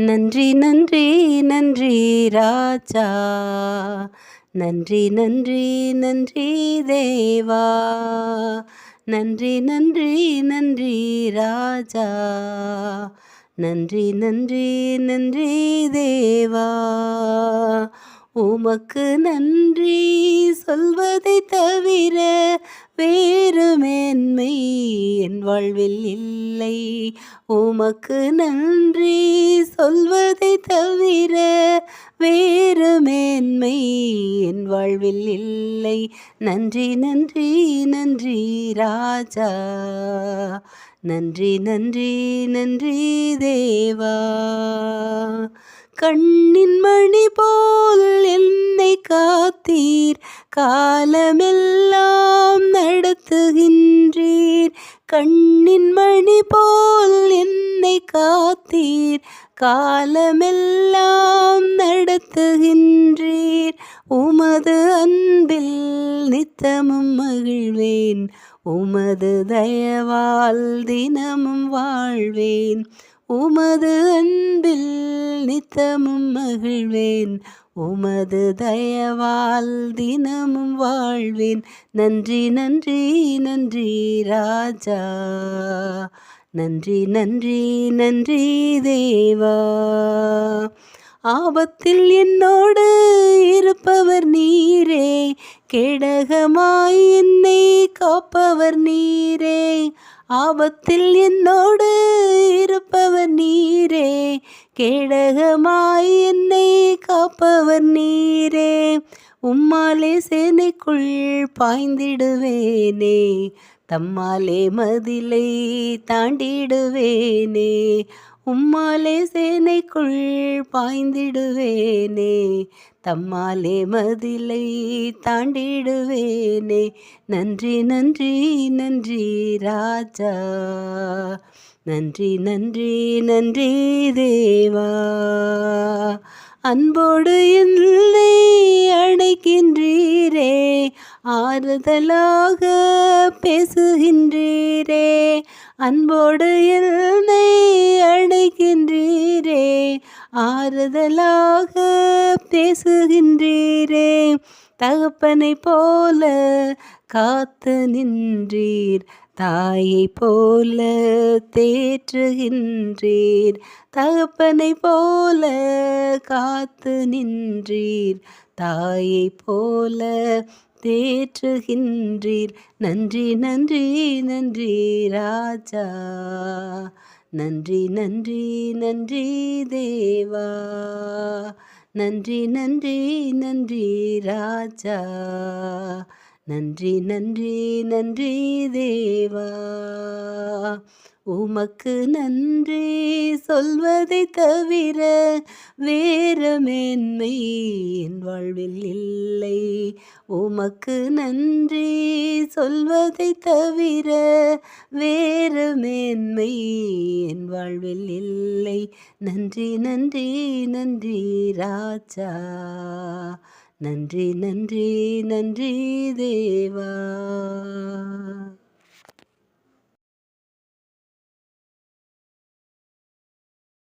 நன்றி நன்றி நன்றி ராஜா. நன்றி நன்றி நன்றி தேவா. நன்றி நன்றி நன்றி ராஜா. நன்றி நன்றி நன்றி தேவா. உமக்கு நன்றி சொல்வதை தவிர வே என் வாழ்வில் இல்லை. உமக்கு நன்றி சொல்வதை தவிர வேறு மேன்மை என் வாழ்வில் இல்லை. நன்றி நன்றி நன்றி ராஜா. நன்றி நன்றி நன்றி தேவா. கண்ணின் மணி போல் என்னை காத்தீர். காலமில் கண்ணின் மணி போல் என்னை காத்தீர். காலமெல்லாம் நடத்துகின்றீர். உமது அன்பில் நித்தமும் மகிழ்வேன். உமது தயவால் தினமும் வாழ்வேன். உமது அன்பில் நித்தமும் மகிழ்வேன். உமது தயவால் தினமும் வாழ்வேன். நன்றி நன்றி நன்றி ராஜா. நன்றி நன்றி நன்றி தேவா. ஆபத்தில் என்னோடு இருப்பவர் நீரே. கேடகமாய் என்னை காப்பவர் நீரே. ஆபத்தில் என்னோடு இருப்பவர் நீரே. கேடகமாய் என்னை காப்பவர் நீரே. உம்மாலே சேனைக்குள் பாய்ந்திடுவேனே. தம்மாலே மதிலை தாண்டிடுவேனே. உம்மாலே சேனைக்குள் பாய்ந்திடுவேனே தம்மாலே மதிலை தாண்டிடுவேனே. நன்றி நன்றி நன்றி ராஜா நன்றி நன்றி நன்றி தேவா. அன்போடு இல்லை அழைக்கின்றீரே ஆறுதலாக பேசுகின்றீரே. அன்போடு இல்லை ஆறுதலாக பேசுகின்றீரே. தகப்பனை போல காத்து நின்றீர். தாயை போல தேற்றுகின்றீர். தகப்பனை போல காத்து நின்றீர். தாயை போல தேற்றுகின்றீர். நன்றி நன்றி நன்றி ராஜா. நன்றி நன்றி நன்றி தேவா. நன்றி நன்றி நன்றி ராஜா. நன்றி நன்றி நன்றி தேவா. உமக்கு நன்றி சொல்வதை தவிர வேறு மேன்மை என் வாழ்வில் இல்லை. உமக்கு நன்றி சொல்வதை தவிர வேறு மேன்மை என் வாழ்வில் இல்லை. நன்றி நன்றி நன்றி ராஜா. நன்றி நன்றி நன்றி தேவா.